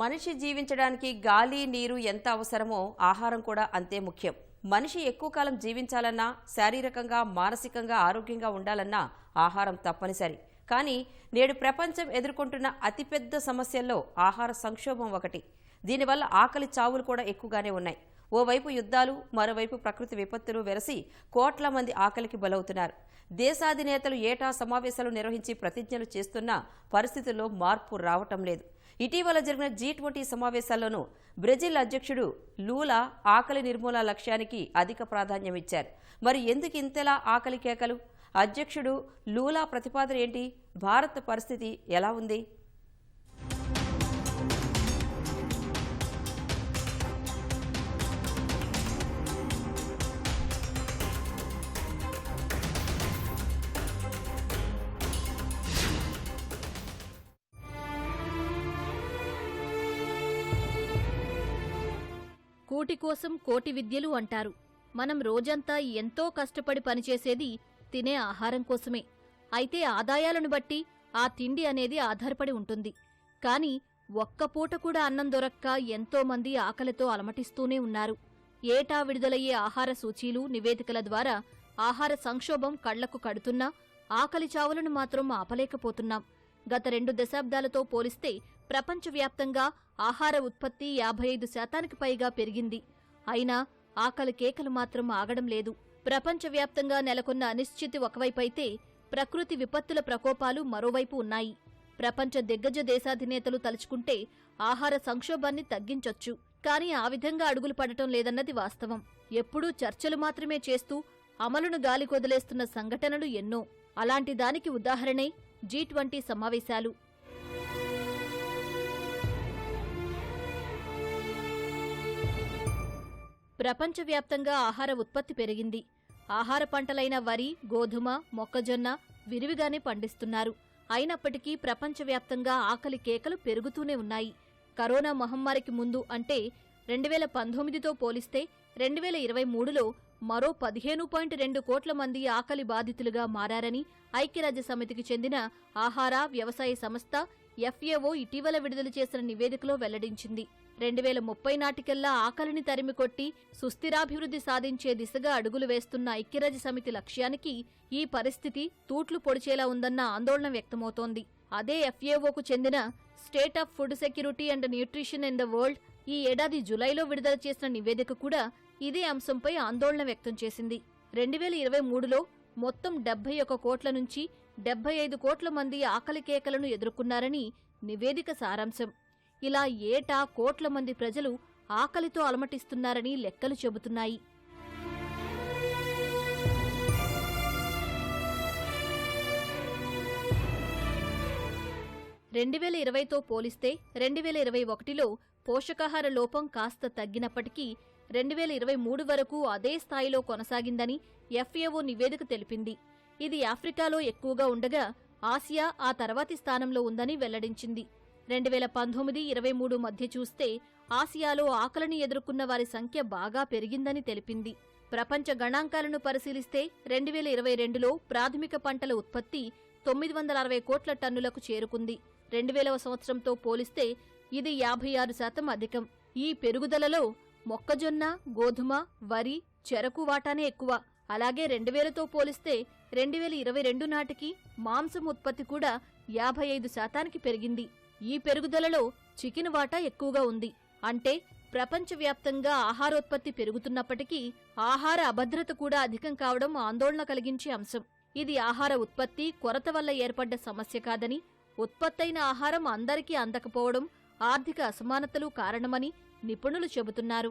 మనిషి జీవించడానికి గాలి నీరు ఎంత అవసరమో ఆహారం కూడా అంతే ముఖ్యం. మనిషి ఎక్కువ కాలం జీవించాలన్నా శారీరకంగా మానసికంగా ఆరోగ్యంగా ఉండాలన్నా ఆహారం తప్పనిసరి. కానీ నేడు ప్రపంచం ఎదుర్కొంటున్న అతిపెద్ద సమస్యల్లో ఆహార సంక్షోభం ఒకటి. దీనివల్ల ఆకలి చావులు కూడా ఎక్కువగానే ఉన్నాయి. ఓవైపు యుద్ధాలు మరోవైపు ప్రకృతి విపత్తులు వెరసి కోట్ల మంది ఆకలికి బలవుతున్నారు. దేశాధినేతలు ఏటా సమావేశాలు నిర్వహించి ప్రతిజ్ఞలు చేస్తున్నా పరిస్థితుల్లో మార్పు రావటం లేదు. ఇటీవల జరిగిన జీ ట్వంటీ సమావేశాల్లోనూ బ్రెజిల్ అధ్యక్షుడు లూలా ఆకలి నిర్మూలన లక్ష్యానికి అధిక ప్రాధాన్యమిచ్చారు మరి ఎందుకు ఇంతలా ఆకలి కేకలు? అధ్యక్షుడు లూలా ప్రతిపాదన ఏంటి? భారత్ పరిస్థితి ఎలా ఉంది? కూటి కోసం కోటి విద్యలు అంటారు. మనం రోజంతా ఎంతో కష్టపడి పనిచేసేది తినే ఆహారం కోసమే. అయితే ఆదాయాలను బట్టి ఆ తిండి అనేది ఆధారపడి ఉంటుంది. కాని ఒక్క పూట కూడా అన్నం దొరక్క ఎంతో మంది ఆకలితో అలమటిస్తూనే ఉన్నారు. ఏటా విడుదలయ్యే ఆహార సూచీలు నివేదికల ద్వారా ఆహార సంక్షోభం కళ్ళకు కడుతున్నా ఆకలి చావులను మాత్రం ఆపలేకపోతున్నాం. గత రెండు దశాబ్దాలతో పోలిస్తే ప్రపంచవ్యాప్తంగా ఆహార ఉత్పత్తి యాభై ఐదు శాతానికి పైగా పెరిగింది. అయినా ఆకలి కేకలు మాత్రం ఆగడం లేదు. ప్రపంచవ్యాప్తంగా నెలకొన్న అనిశ్చితి ఒకవైపైతే ప్రకృతి విపత్తుల ప్రకోపాలు మరోవైపు ఉన్నాయి. ప్రపంచ దిగ్గజ దేశాధినేతలు తలుచుకుంటే ఆహార సంక్షోభాన్ని తగ్గించొచ్చు. కానీ ఆ విధంగా అడుగులు పడటం లేదన్నది వాస్తవం. ఎప్పుడూ చర్చలు మాత్రమే చేస్తూ అమలును గాలికొదిలేస్తున్న సంఘటనలు ఎన్నో. అలాంటి దానికి ఉదాహరణే జీ ట్వంటీ సమావేశాలు. ప్రపంచవ్యాప్తంగా ఆహార ఉత్పత్తి పెరిగింది. ఆహార పంటలైన వరి గోధుమ మొక్కజొన్న విరివిగానే పండిస్తున్నారు. అయినప్పటికీ ప్రపంచవ్యాప్తంగా ఆకలి కేకలు పెరుగుతూనే ఉన్నాయి. కరోనా మహమ్మారికి ముందు అంటే రెండు వేల పంతొమ్మిదితో పోలిస్తే రెండు వేల ఇరవై మూడులో మరో పదిహేను పాయింట్ రెండు కోట్ల మంది ఆకలి బాధితులుగా మారారని ఐక్యరాజ్య సమితికి చెందిన ఆహార వ్యవసాయ సంస్థ ఎఫ్ఏఓ ఇటీవల విడుదల చేసిన నివేదికలో వెల్లడించింది. రెండు వేల ముప్పై నాటికల్లా ఆకలిని తరిమికొట్టి సుస్థిరాభివృద్ధి సాధించే దిశగా అడుగులు వేస్తున్న ఐక్యరాజ్య సమితి లక్ష్యానికి ఈ పరిస్థితి తూట్లు పొడిచేలా ఉందన్న ఆందోళన వ్యక్తమవుతోంది. అదే ఎఫ్ఏఓకు చెందిన state of food security and nutrition in the world ఈ ఏడాది జులైలో విడుదల చేసిన నివేదిక కూడా ఇదే అంశంపై ఆందోళన వ్యక్తం చేసింది. రెండు వేల ఇరవై మూడులో మొత్తం డెబ్బై ఒక కోట్ల నుంచి డెబ్బై ఐదు కోట్ల మంది ఆకలి కేకలను ఎదుర్కొన్నారని నివేదిక సారాంశం. ఇలా ఏటా కోట్ల మంది ప్రజలు ఆకలితో అలమటిస్తున్నారని లెక్కలు చెబుతున్నాయి. రెండు వేల ఇరవైతో పోలిస్తే రెండు వేల ఇరవై ఒకటిలో పోషకాహార లోపం కాస్త తగ్గినప్పటికీ రెండు వేల ఇరవై మూడు వరకు అదే స్థాయిలో కొనసాగిందని ఎఫ్ఏఓ నివేదిక తెలిపింది. ఇది ఆఫ్రికాలో ఎక్కువగా ఉండగా ఆసియా ఆ తర్వాతి స్థానంలో ఉందని వెల్లడించింది. రెండు వేల పంతొమ్మిది ఇరవై మూడు మధ్య చూస్తే ఆసియాలో ఆకలిని ఎదుర్కొన్న వారి సంఖ్య బాగా పెరిగిందని తెలిపింది. ప్రపంచ గణాంకాలను పరిశీలిస్తే రెండు వేల ఇరవై రెండులో ప్రాథమిక పంటల ఉత్పత్తి తొమ్మిది వందల అరవై కోట్ల టన్నులకు చేరుకుంది. రెండు వేలవ సంవత్సరంతో పోలిస్తే ఇది యాభై ఆరు శాతం అధికం. ఈ పెరుగుదలలో మొక్కజొన్న గోధుమ వరి చెరకు వాటానే ఎక్కువ. అలాగే రెండు వేలతో పోలిస్తే రెండు వేల ఇరవై రెండు నాటికి మాంసం ఉత్పత్తి కూడా యాభై ఐదు శాతానికి పెరిగింది. ఈ పెరుగుదలలో చికెన్ వాటా ఎక్కువగా ఉంది. అంటే ప్రపంచవ్యాప్తంగా ఆహారోత్పత్తి పెరుగుతున్నప్పటికీ ఆహార అభద్రత కూడా అధికం కావడం ఆందోళన కలిగించే అంశం. ఇది ఆహార ఉత్పత్తి కొరత వల్ల ఏర్పడ్డ సమస్య కాదని ఉత్పత్తైన ఆహారం అందరికీ అందకపోవడం ఆర్థిక అసమానతలు కారణమని నిపుణులు చెబుతున్నారు.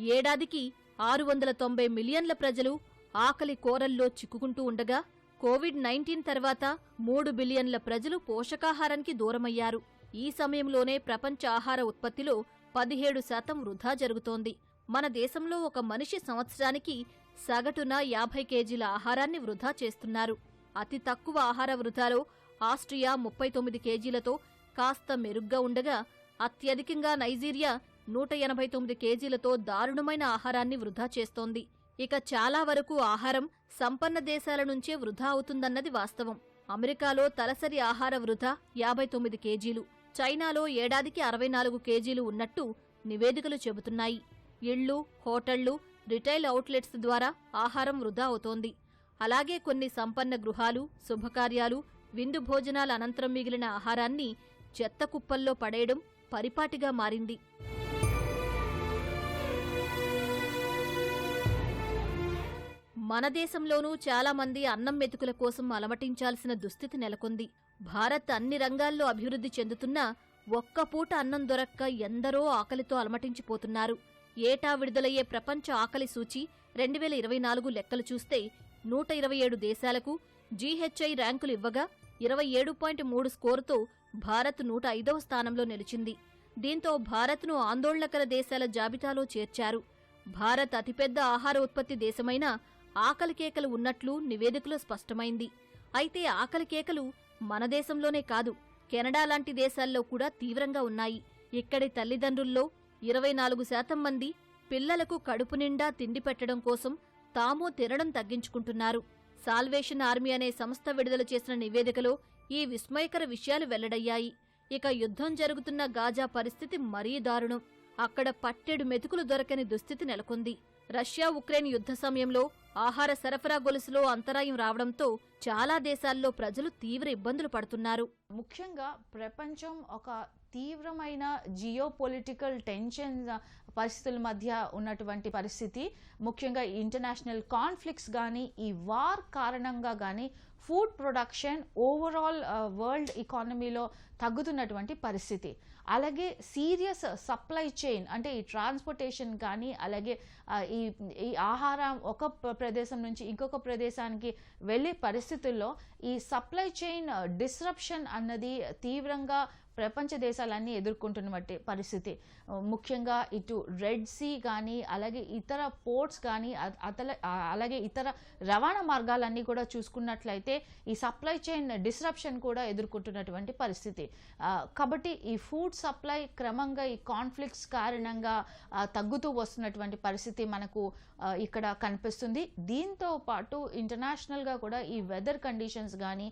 ఏడాదికి ఆరు వందల తొంభై మిలియన్ల ప్రజలు ఆకలి కోరల్లో చిక్కుకుంటూ ఉండగా కోవిడ్ నైన్టీన్ తర్వాత మూడు బిలియన్ల ప్రజలు పోషకాహారానికి దూరమయ్యారు. ఈ సమయంలోనే ప్రపంచ ఆహార ఉత్పత్తిలో పదిహేడు శాతం వృధా జరుగుతోంది. మన దేశంలో ఒక మనిషి సంవత్సరానికి సగటున యాభై కేజీల ఆహారాన్ని వృధా చేస్తున్నారు. అతి తక్కువ ఆహార వృధాలో ఆస్ట్రియా ముప్పై తొమ్మిది కేజీలతో కాస్త మెరుగ్గా ఉండగా అత్యధికంగా నైజీరియా నూట ఎనభై తొమ్మిది కేజీలతో దారుణమైన ఆహారాన్ని వృధా చేస్తోంది. ఇక చాలా వరకు ఆహారం సంపన్న దేశాల నుంచే వృధా అవుతుందన్నది వాస్తవం. అమెరికాలో తలసరి ఆహార వృధా యాభై తొమ్మిది కేజీలు. చైనాలో ఏడాదికి అరవై నాలుగు కేజీలు ఉన్నట్టు నివేదికలు చెబుతున్నాయి. ఇళ్ళు హోటళ్ళు రిటైల్ అవుట్లెట్స్ ద్వారా ఆహారం వృధా అవుతోంది. అలాగే కొన్ని సంపన్న గృహాలు శుభకార్యాలు విందు భోజనాల అనంతరం మిగిలిన ఆహారాన్ని చెత్త కుప్పల్లో పడేయడం పరిపాటిగా మారింది. మన దేశంలోనూ చాలా మంది అన్నం మెతుకుల కోసం అలమటించాల్సిన దుస్థితి నెలకొంది. భారత్ అన్ని రంగాల్లో అభివృద్ధి చెందుతున్నా ఒక్క పూట అన్నం దొరక్క ఎందరో ఆకలితో అలమటించిపోతున్నారు. ఏటా విడుదలయ్యే ప్రపంచ ఆకలి సూచి రెండు వేల ఇరవై నాలుగు లెక్కలు చూస్తే నూట ఇరవై ఏడు దేశాలకు జీహెచ్ఐ ర్యాంకులు ఇవ్వగా ఇరవై ఏడు పాయింట్ మూడు స్కోరుతో భారత్ నూట ఐదవ స్థానంలో నిలిచింది. దీంతో భారత్ను ఆందోళనకర దేశాల జాబితాలో చేర్చారు. భారత్ అతిపెద్ద ఆహార ఉత్పత్తి దేశమైన ఆకలి కేకలు ఉన్నట్లు నివేదికలో స్పష్టమైంది. అయితే ఆకలి కేకలు మన దేశంలోనే కాదు కెనడా లాంటి దేశాల్లో కూడా తీవ్రంగా ఉన్నాయి. ఇక్కడి తల్లిదండ్రుల్లో ఇరవై నాలుగు శాతం మంది పిల్లలకు కడుపు నిండా తిండి పెట్టడం కోసం తాము తినడం తగ్గించుకుంటున్నారు. సాల్వేషన్ ఆర్మీ అనే సంస్థ విడుదల చేసిన నివేదికలో ఈ విస్మయకర విషయాలు వెల్లడయ్యాయి. ఇక యుద్ధం జరుగుతున్న గాజా పరిస్థితి మరీ దారుణం. అక్కడ పట్టెడు మెతుకులు దొరకని దుస్థితి నెలకొంది. రష్యా ఉక్రెయిన్ యుద్ధ సమయంలో ఆహార సరఫరా గొలుసులో అంతరాయం రావడంతో చాలా దేశాల్లో ప్రజలు తీవ్ర ఇబ్బందులు పడుతున్నారు. ముఖ్యంగా ప్రపంచం ఒక తీవ్రమైన జియో పొలిటికల్ టెన్షన్ పరిస్థితుల మధ్య ఉన్నటువంటి పరిస్థితి. ముఖ్యంగా ఇంటర్నేషనల్ కాన్ఫ్లిక్ట్స్ కానీ ఈ వార్ కారణంగా కానీ ఫుడ్ ప్రొడక్షన్ ఓవరాల్ వరల్డ్ ఎకానమీలో తగ్గుతున్నటువంటి పరిస్థితి. అలాగే సీరియస్ సప్లై చైన్ అంటే ఈ ట్రాన్స్పోర్టేషన్ కానీ అలాగే ఈ ఈ ఆహారం ఒక ప్రదేశం నుంచి ఇంకొక ప్రదేశానికి వెళ్ళే పరిస్థితుల్లో ఈ సప్లై చైన్ డిస్రప్షన్ అన్నది తీవ్రంగా ప్రపంచ దేశాలన్నీ ఎదుర్కొంటున్నటువంటి పరిస్థితి. ముఖ్యంగా ఇటు రెడ్ సీ కానీ అలాగే ఇతర పోర్ట్స్ కానీ అతల అలాగే ఇతర రవాణా మార్గాలన్నీ కూడా చూసుకున్నట్లయితే ఈ సప్లై చైన్ డిస్రప్షన్ కూడా ఎదుర్కొంటున్నటువంటి పరిస్థితి. కాబట్టి ఈ ఫుడ్ సప్లై క్రమంగా ఈ కాన్ఫ్లిక్ట్స్ కారణంగా తగ్గుతూ వస్తున్నటువంటి పరిస్థితి మనకు ఇక్కడ కనిపిస్తుంది. దీంతో పాటు ఇంటర్నేషనల్గా కూడా ఈ వెదర్ కండిషన్స్ కానీ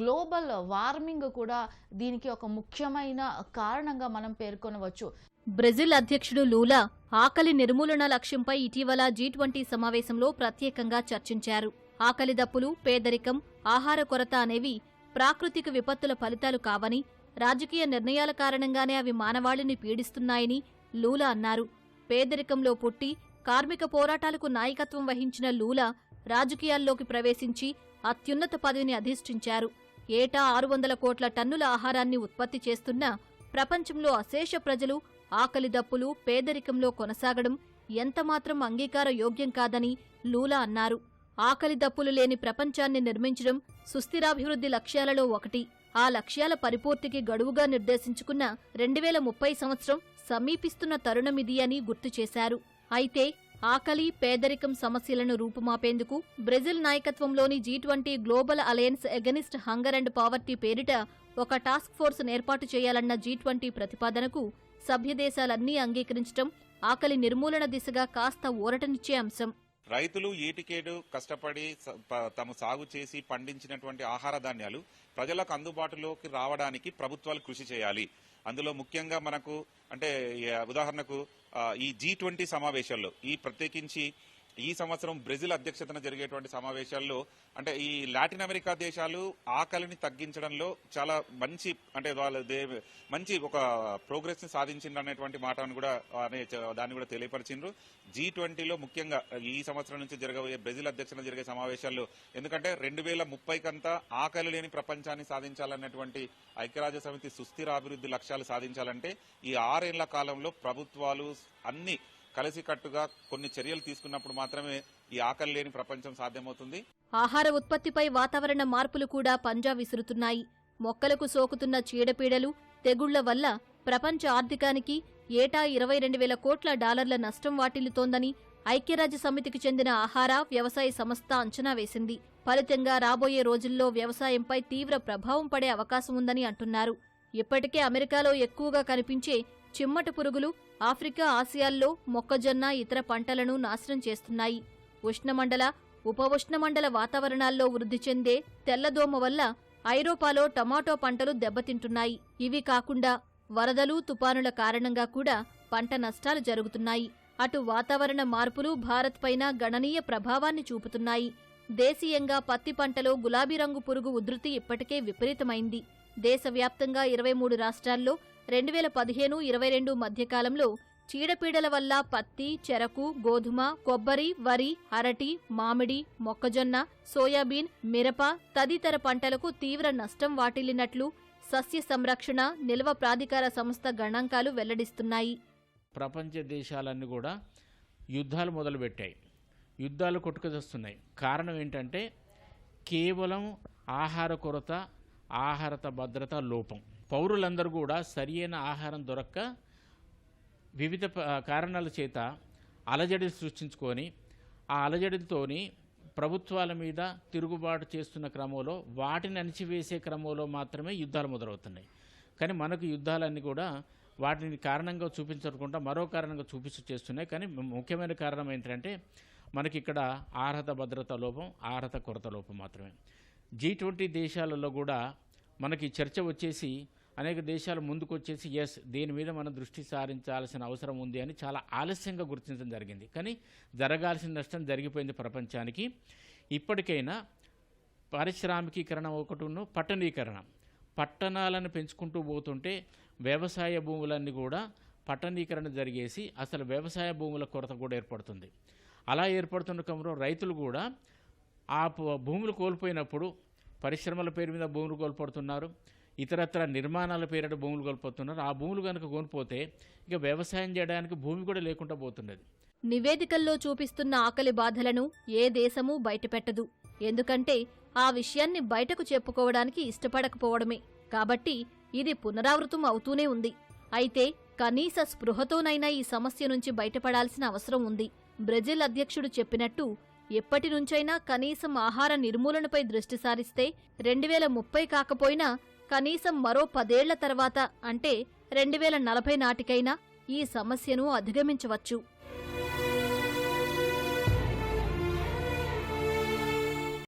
గ్లోబల్ వార్మింగ్ కూడా దీనికి ఒక ముఖ్యమైన కారణంగా మనం పేర్కొనవచ్చు. బ్రెజిల్ అధ్యక్షుడు లూలా ఆకలి నిర్మూలన లక్ష్యంపై ఇటీవల జీ ట్వంటీ సమావేశంలో ప్రత్యేకంగా చర్చించారు. ఆకలి దప్పులు పేదరికం ఆహార కొరత అనేవి ప్రాకృతిక విపత్తుల ఫలితాలు కావని రాజకీయ నిర్ణయాల కారణంగానే అవి మానవాళిని పీడిస్తున్నాయని లూలా అన్నారు. పేదరికంలో పుట్టి కార్మిక పోరాటాలకు నాయకత్వం వహించిన లూలా రాజకీయాల్లోకి ప్రవేశించి అత్యున్నత పదవిని అధిష్ఠించారు. ఏటా ఆరు వందల కోట్ల టన్నుల ఆహారాన్ని ఉత్పత్తి చేస్తున్న ప్రపంచంలో అశేష ప్రజలు ఆకలి దప్పులు పేదరికంలో కొనసాగడం ఎంతమాత్రం అంగీకార యోగ్యం కాదని లూలా అన్నారు. ఆకలి దప్పులు లేని ప్రపంచాన్ని నిర్మించడం సుస్థిరాభివృద్ధి లక్ష్యాలలో ఒకటి. ఆ లక్ష్యాల పరిపూర్తికి గడువుగా నిర్దేశించుకున్న రెండు వేల ముప్పై సంవత్సరం సమీపిస్తున్న తరుణమిది అని గుర్తు చేశారు. అయితే ఆకలి పేదరికం సమస్యలను రూపుమాపేందుకు బ్రెజిల్ నాయకత్వంలోని G twenty global alliance against hunger and poverty పేరిట ఒక టాస్క్ ఫోర్స్ ఏర్పాటు చేయాలన్న జీ ట్వంటీ ప్రతిపాదనకు సభ్యదేశాలన్నీ అంగీకరించడం ఆకలి నిర్మూలన దిశగా కాస్త ఊరటనిచ్చే అంశం. రైతులు ఏటికేడు కష్టపడి తమ తాము సాగు చేసి పండించినటువంటి ఆహార ధాన్యాలు ప్రజలకు అందుబాటులోకి రావడానికి ప్రభుత్వాలు కృషి చేయాలి. అందులో ముఖ్యంగా మనకు అంటే ఉదాహరణకు ఈ జీ ట్వంటీ సమావేశాల్లో ఈ ప్రత్యేకించి ఈ సంవత్సరం బ్రెజిల్ అధ్యక్షతన జరిగేటువంటి సమావేశాల్లో అంటే ఈ లాటిన్ అమెరికా దేశాలు ఆకలిని తగ్గించడంలో చాలా మంచి అంటే వాళ్ళ మంచి ఒక ప్రోగ్రెస్ని సాధించిండ్రు అనేటువంటి మాటను కూడా అనే దాన్ని కూడా తెలియపరిచిండ్రు. జీ ట్వంటీలో ముఖ్యంగా ఈ సంవత్సరం నుంచి జరగబోయే బ్రెజిల్ అధ్యక్షతన జరిగే సమావేశాల్లో ఎందుకంటే రెండు వేల ముప్పై కంతా ఆకలి లేని ప్రపంచాన్ని సాధించాలన్నటువంటి ఐక్యరాజ్య సమితి సుస్థిర అభివృద్ధి లక్ష్యాలు సాధించాలంటే ఈ ఆరేళ్ళ కాలంలో ప్రభుత్వాలు అన్ని కలిసికట్టుగా కొన్ని చర్యలు తీసుకున్నప్పుడు మాత్రమే ఈ ఆకలి లేని ప్రపంచం సాధ్యమవుతుంది. ఆహార ఉత్పత్తిపై వాతావరణ మార్పులు కూడా పంజా విసురుతున్నాయి. మొక్కలకు సోకుతున్న చీడపీడలు తెగుళ్ళ వల్ల ప్రపంచ ఆర్థికానికి ఏటా ఇరవై రెండు వేల కోట్ల డాలర్ల నష్టం వాటిల్లుతోందని ఐక్యరాజ్య సమితికి చెందిన ఆహార వ్యవసాయ సంస్థ అంచనా వేసింది. ఫలితంగా రాబోయే రోజుల్లో వ్యవసాయంపై తీవ్ర ప్రభావం పడే అవకాశం ఉందని అంటున్నారు. ఇప్పటికే అమెరికాలో ఎక్కువగా కనిపించే చిమ్మట పురుగులు ఆఫ్రికా ఆసియాల్లో మొక్కజొన్న ఇతర పంటలను నాశనం చేస్తున్నాయి. ఉష్ణమండల ఉపఉష్ణమండల వాతావరణాల్లో వృద్ధి చెందే తెల్లదోమ వల్ల ఐరోపాలో టమాటో పంటలు దెబ్బతింటున్నాయి. ఇవి కాకుండా వరదలు తుపానుల కారణంగా కూడా పంట నష్టాలు జరుగుతున్నాయి. అటు వాతావరణ మార్పులు భారత్ పైన గణనీయ ప్రభావాన్ని చూపుతున్నాయి. దేశీయంగా పత్తి పంటలో గులాబీ రంగు పురుగు ఉధృతి ఇప్పటికే విపరీతమైంది. దేశవ్యాప్తంగా ఇరవై మూడు రాష్ట్రాల్లో రెండు వేల పదిహేను ఇరవై రెండు మధ్యకాలంలో చీడపీడల వల్ల పత్తి చెరకు గోధుమ కొబ్బరి వరి అరటి మామిడి మొక్కజొన్న సోయాబీన్ మిరప తదితర పంటలకు తీవ్ర నష్టం వాటిల్లినట్లు సస్య సంరక్షణ నిల్వ ప్రాధికార సంస్థ గణాంకాలు వెల్లడిస్తున్నాయి. ప్రపంచ దేశాలన్నీ కూడా యుద్ధాలు మొదలుపెట్టాయి. యుద్ధాలు కొట్టుకొస్తున్నాయి కారణం ఏంటంటే కేవలం ఆహార కొరత ఆహారత భద్రత లోపం. పౌరులందరూ కూడా సరియైన ఆహారం దొరక్క వివిధ కారణాల చేత అలజడిని సృష్టించుకొని ఆ అలజడితోని ప్రభుత్వాల మీద తిరుగుబాటు చేస్తున్న క్రమంలో వాటిని అణిచివేసే క్రమంలో మాత్రమే యుద్ధాలు మొదలవుతున్నాయి. కానీ మనకు యుద్ధాలన్నీ కూడా వాటిని కారణంగా చూపించకుండా మరో కారణంగా చూపించి చేస్తున్నాయి. కానీ ముఖ్యమైన కారణం ఏంటంటే మనకి ఇక్కడ ఆర్హత భద్రత లోపం ఆర్హత కొరత లోపం మాత్రమే. జీ ట్వంటీ దేశాలలో కూడా మనకి చర్చ వచ్చేసి అనేక దేశాలు ముందుకొచ్చేసి ఎస్ దీని మీద మనం దృష్టి సారించాల్సిన అవసరం ఉంది అని చాలా ఆలస్యంగా గుర్తించడం జరిగింది. కానీ జరగాల్సిన నష్టం జరిగిపోయింది ప్రపంచానికి. ఇప్పటికైనా పారిశ్రామికీకరణ ఒకటిను పట్టణీకరణ. పట్టణాలను పెంచుకుంటూ పోతుంటే వ్యవసాయ భూములన్నీ కూడా పట్టణీకరణ జరిగేసి అసలు వ్యవసాయ భూముల కొరత కూడా ఏర్పడుతుంది. అలా ఏర్పడుతున్న క్రమంలో రైతులు కూడా ఆ భూములు కోల్పోయినప్పుడు పరిశ్రమల పేరు మీద భూములు కోల్పడుతున్నారు ఇతరత్ర నిర్మాణాల పేరిట భూములు కోల్పోతున్నారు. ఆ భూములు కనుక కోల్పోతే ఇక వ్యవసాయం చేయడానికి భూమి కూడా లేకుండా పోతున్నది. నివేదికల్లో చూపిస్తున్న ఆకలి బాధలను ఏ దేశమూ బయటపెట్టదు. ఎందుకంటే ఆ విషయాన్ని బయటకు చెప్పుకోవడానికి ఇష్టపడకపోవడమే. కాబట్టి ఇది పునరావృతం అవుతూనే ఉంది. అయితే కనీస స్పృహతోనైనా ఈ సమస్య నుంచి బయటపడాల్సిన అవసరం ఉంది. బ్రెజిల్ అధ్యక్షుడు చెప్పినట్టు ఎప్పటి నుంచైనా కనీసం ఆహార నిర్మూలనపై దృష్టి సారిస్తే రెండు వేల ముప్పై కాకపోయినా కనీసం మరో పదేళ్ళ తర్వాత అంటే రెండు వేల నలభై నాటికైనా ఈ సమస్యను అధిగమించవచ్చు.